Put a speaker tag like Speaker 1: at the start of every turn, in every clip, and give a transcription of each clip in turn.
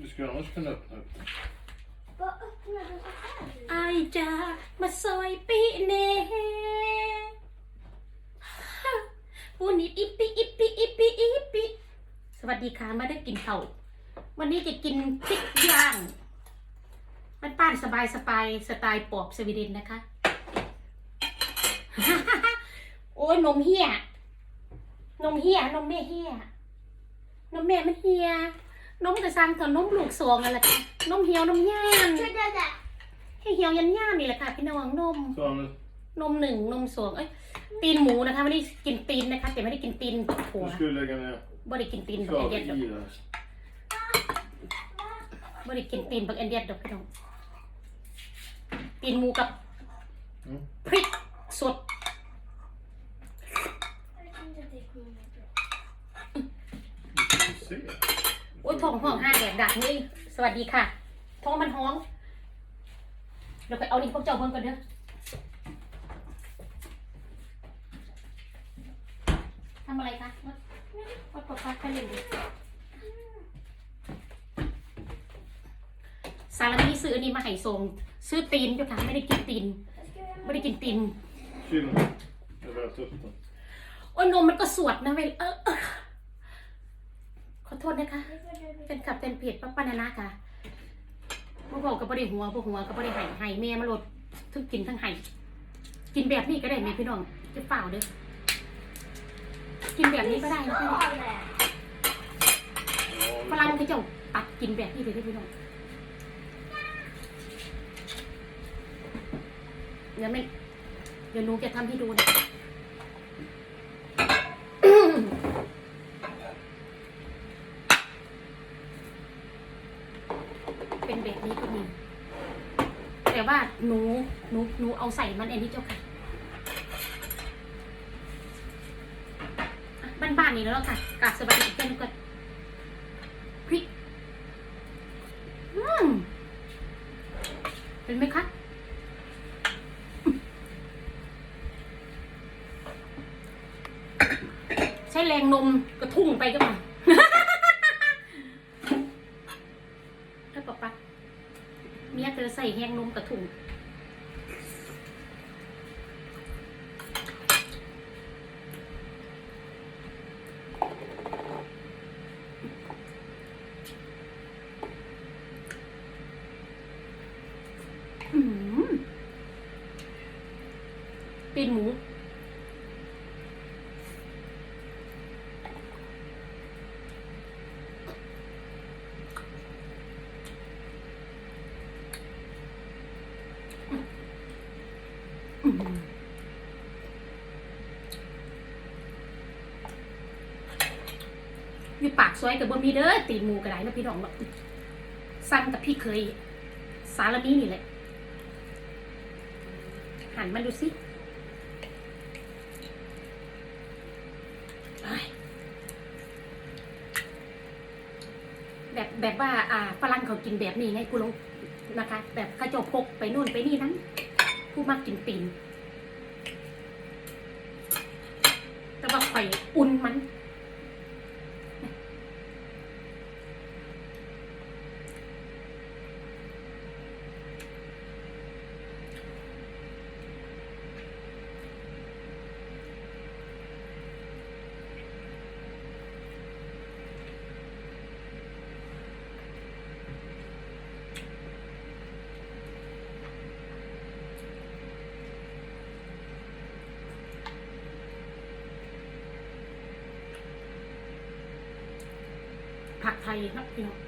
Speaker 1: Du skulle annars kunna öppna upp den.
Speaker 2: Vad öppnade du här?
Speaker 3: ไอายจะมาซอยปีเน่ปูนิดอิปปิอิปปิอิปปิอิปปิสวัสดีค่ะมาได้กินข้าวันนี้จะกินพริกย่าง มันป้านสบายสบายสไตล์ปอบสวีเดนนะคะ โอ้ยนมเฮียนมเฮียนมแม่เฮียนมแม่มันเฮีย นมกระซังกับนมลูกสวงนั่นแหละค่ะนมเหี่ยวนมย่าง
Speaker 2: Tror det där.
Speaker 3: ให้เหี่ยวยันย่านนี่แหละค่ะพี่น้องนม
Speaker 1: Så Hannes,
Speaker 3: นมหนึ่งนมสองเอ้ยตีนหมูนะคะไม่ได้กินตีนนะคะ แต่ไม่ได้กินตีนหัว
Speaker 1: du skulle lägga ner
Speaker 3: ไม่ได้กินตีนบัก
Speaker 1: kvar
Speaker 3: เอนเดียดดอก
Speaker 1: i där.
Speaker 3: ไม่ได้กินตีนบักเอนเดียดดอกพี่น้องตีนหมูกับ
Speaker 1: อืม
Speaker 3: พริกสด
Speaker 2: Jag vet inte att det kommer bli bra.
Speaker 1: Vi får se.
Speaker 3: โอ้ยท้องห้องห้าแดกดักนี่สวัสดีค่ะท้องมันห้องเดี๋ยวไปเอานี่พวกเจ้าเพิ่งกันเด้อทำอะไรคะวัดวัดปะปักกันเลยดิสารมีซื้ออันนี้มาให้ส่งซื้อตีนอยู่ค่ะไม่ได้กินตีน
Speaker 2: Jag ska göra
Speaker 3: ไม่ได้กินตีน
Speaker 1: Synd. Jag röt upp den.
Speaker 3: โอ้ยนมมันก็สวดนะเวยเออเออ ขอโทษนะคะเป็นขับเป็นเพจป้าปานานาค่ะพวกเราก็บ่ได้หัวพวกหัวก็บ่ได้ไห้ไห้แม่มาโหลดทั้งกินทั้งไห้กินแบบนี้ก็ได้ไหมพี่น้องจะเปล่าเด้อกินแบบนี้ก็ได้นะพี่น้องฝรั่งเขาเจ้าตัดกินแบบนี้เลยเด้พี่น้องเดี๋ยวไม่เดี๋ยวหนูจะทำให้ดูนะ เป็นแบบนี้ก็มี แต่ ว่าหนูหนูหนูเอาใส่มันอันนี้เจ้าค่ะบ้านๆนี่แล้วค่ะกาบสบายดีอีกเป็นกันพริกอืมเป็นไหมคะ มกระถุงอื้อหือตีนหมู อื้อหือ อยู่ปากซอยกับบ่มีเด้อตีหมูกระไดนะพี่น้องเนาะสั่งกับพี่เคย สารมีนี่แหละหันมาดูสิแบบแบบว่าอ่าฝรั่งเขากินแบบนี้ไงกูลงนะคะ แบบเขาเจะพกไปนู่นไปนี่นั้นผู้มากกินตีนแต่ว่าข่อยอุ่นมัน ผักไทยครับพี่น้อง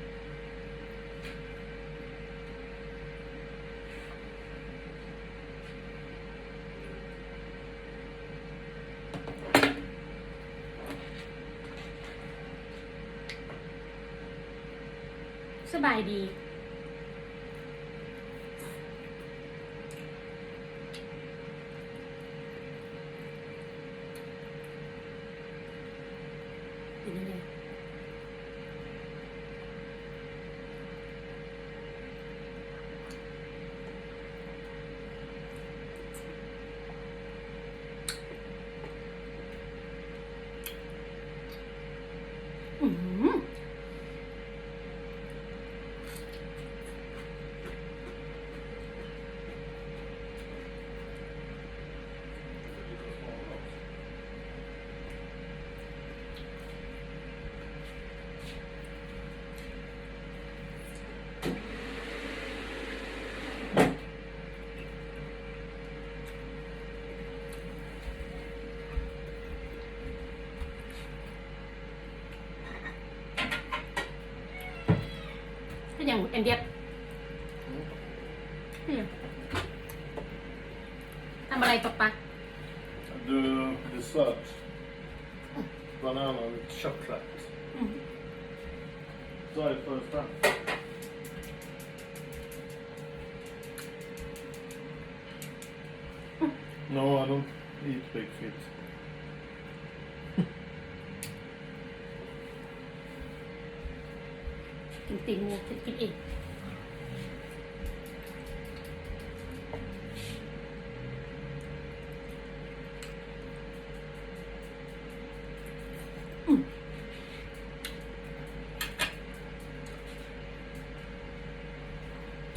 Speaker 3: สบายดี เป็นอย่างเอ็นเดียเป็นอย่างทำอะไรปะปะ
Speaker 1: Du, dessert. Banan with chocolate.
Speaker 3: อืม
Speaker 1: Sorry first time. No, I don't eat big feet.
Speaker 3: กินตีนงูกินกินเองอืม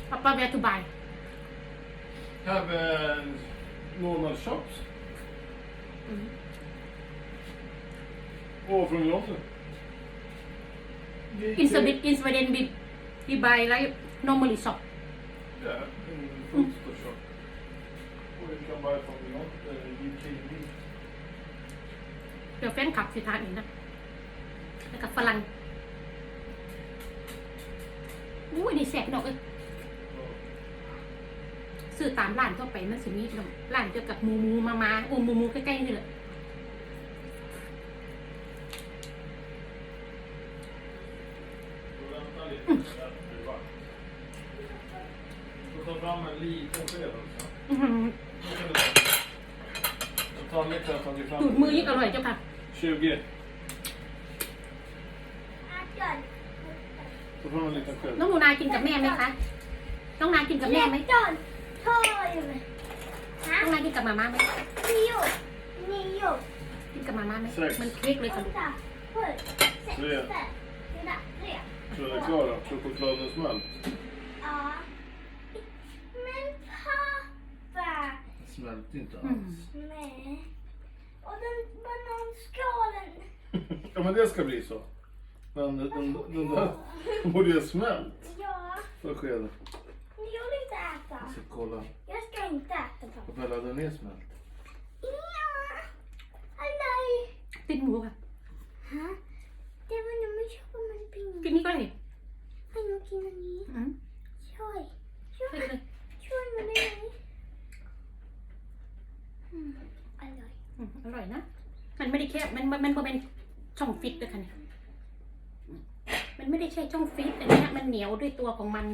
Speaker 3: ปะปะ where to buy
Speaker 1: Have uh, normal shops.
Speaker 3: อืม
Speaker 1: Or from London.
Speaker 3: In Sweden in Sweden we we buy like normally shop
Speaker 1: Yeah, in food store shop. Or you can buy from London, uh, UK meat.
Speaker 3: เดี๋ยวแฟนขับสิทานเองนะแล้วกับฝรั่งอู้ยนี่แสบเนาะเอ้ยซื้อตามร้านทั่วไปมันสิมีขนมร้านเกี่ยวกับหมูหมูมามาอูหมูหมูใกล้ๆนี่แหละ
Speaker 1: Då vänta lite. där blir det varmt. Så ta fram en liten sked också.
Speaker 3: อื้อหือ
Speaker 1: Nu kan du ta- Så ta lite jag har tagit
Speaker 3: ดูด
Speaker 1: fram.
Speaker 3: มือยิ่งอร่อยเจ้าค่ะ
Speaker 1: 20.
Speaker 2: อาจารย์
Speaker 1: Ta fram en liten sked.
Speaker 3: น้องหนูนากินกับแม่ไหมคะน้องนากินกับแม่ไหม
Speaker 2: จอนพ่ออยู่ไหมฮะ
Speaker 3: น้องนากินกับมาม่าไหม
Speaker 2: นี่อยู่นี่อยู่
Speaker 3: กินกับมาม่าไหม
Speaker 1: ใช่
Speaker 3: มันเค้กเลยค่ะลูก
Speaker 2: åtta sju sex
Speaker 1: Tre.
Speaker 2: fem fyra
Speaker 1: Så den är klar då? Chokladen smält?
Speaker 2: Ja. Men pappa!
Speaker 1: Den smälte inte
Speaker 3: mm.
Speaker 1: alls.
Speaker 2: Nej. Och den bananskalen.
Speaker 1: ja men det ska bli så. Men den, den, alltså, den där borde ju ha smält.
Speaker 2: Ja.
Speaker 1: Vad sker
Speaker 2: det? Jag vill inte äta.
Speaker 1: Jag ska kolla.
Speaker 2: Jag ska inte äta pappa.
Speaker 1: Bella den är smält.
Speaker 2: Ja. Hallå. Din mor. Huh?
Speaker 3: กิน
Speaker 2: pinne
Speaker 3: นี่ก็ได้
Speaker 2: han och kina ni
Speaker 3: อืม
Speaker 2: Tjoj,
Speaker 3: ใช่เลย
Speaker 2: tjoj med dig. Mm, halloj.
Speaker 3: อืมอร่อยนะ มันไม่ได้แค่มันมันมันบ่เป็นช่องฟิตด้วยค่ะเนี่ยอืมมันไม่ได้ใช่ช่องฟิตอันเนี้ยมันเหนียวด้วยตัวของมัน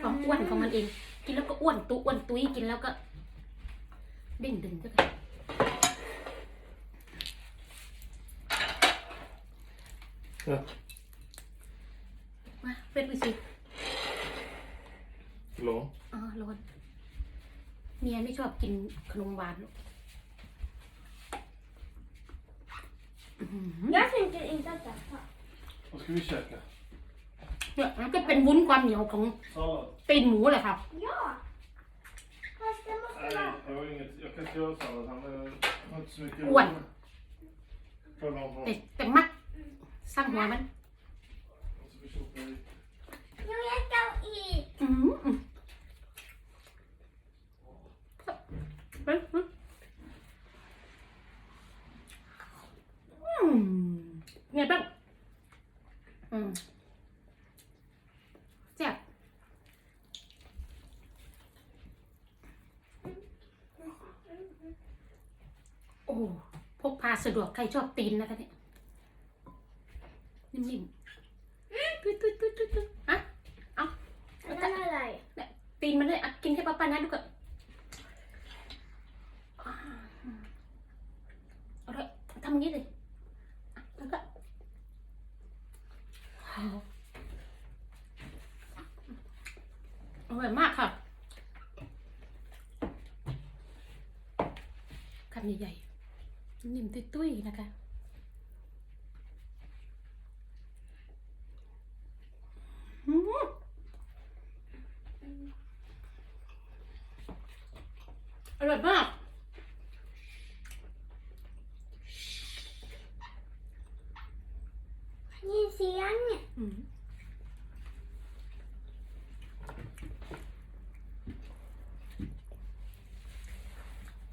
Speaker 3: ความอ้วนของมันเอง กินแล้วก็อ้วนตุอ้วนตุ้ยกินแล้วก็เด้งดึงด้วยค่ะ
Speaker 1: Ja.
Speaker 3: มาเป็นวิสิ
Speaker 1: Lång.
Speaker 3: อ๋อร้อนเมียไม่ชอบกินขนมหวานหรอกอื้อหือ
Speaker 2: Jag tänker inte äta.
Speaker 1: Vad ska vi käka?
Speaker 3: เนี่ยมันก็เป็นวุ้นความเหนียวของ
Speaker 1: Sallad?
Speaker 3: ตีนหมูเลยค่ะ
Speaker 2: Ja. Fast det måste
Speaker 1: Nej,
Speaker 2: vara...
Speaker 1: jag har inget. Jag kan inte göra sallad. Han har inte så mycket
Speaker 3: Åh.
Speaker 1: råd. Kolla honom.
Speaker 3: แต่แต่มักสร้างหัวมัน
Speaker 1: Och så försöker jag lite.
Speaker 2: Jo, jag ska i.
Speaker 3: อืมอืมเฮ้ยเฮ้ยอืมไงบ้างอืมแซ่บโอ้พกพาสะดวกใครชอบตีนนะคะเนี่ยนิ่มๆ ตุ้ยตุ้ยตุ้ยตุ้ยตุ้ยอะเอาเอา
Speaker 2: Den här där.
Speaker 3: ตีนมันเลยอะกินให้ป้าป้านะดูก่อนอ่าเอาเลยทำอย่างนี้เลยอะแล้วก็อร่อยมากค่ะคำใหญ่ๆนิ่มตุ้ยๆนะคะ อืม อร่อยมาก
Speaker 2: Ni ser ni.
Speaker 3: อืม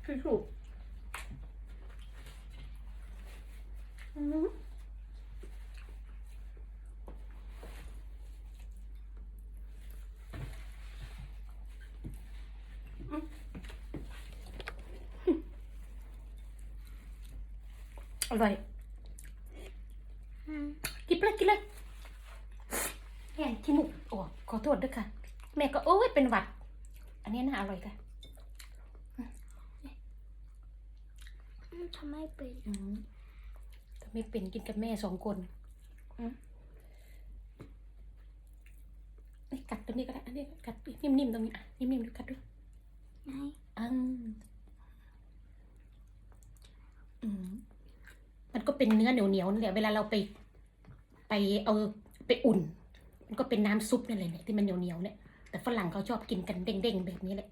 Speaker 3: คือถูกอืม อร่อย
Speaker 2: อืม
Speaker 3: กินเลยกินเลยแอนขี้มุกโอ้ขอโทษด้วยค่ะ แม่ก็โอ้ยเป็นหวัด อันนี้น่าอร่อยค่ะ
Speaker 2: อืมทำไมเป็น
Speaker 3: อืมแต่ไม่เป็นกินกับแม่สองคนอืมนี่กัดตรงนี้ก็ได้ อันนี้กัดนิ่มๆตรงนี้อะนิ่มๆดูกัดดู
Speaker 2: ไหน
Speaker 3: อืมอืม มันก็เป็นเนื้อเหนียวๆนั่นแหละเวลาเราไป ไปเอาไปอุ่น มันก็เป็นน้ำซุปนั่นแหละเนี่ยที่มันเหนียวๆเนี่ยแต่ฝรั่งเขาชอบกินกันเด้งๆแบบนี้แหละ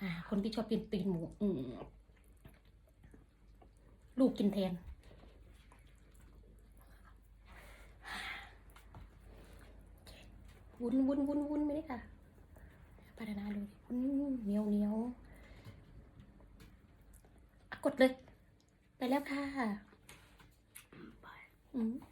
Speaker 3: อ่า คนที่ชอบกินตีนหมู อืลูกกินแทน วุ้นวุ้นวุ้นวุ้นไม่ได้ค่ะพัฒนาเลยวุ้นเหนียวเหนียวกดเลย ไปแล้วค่ะ อืม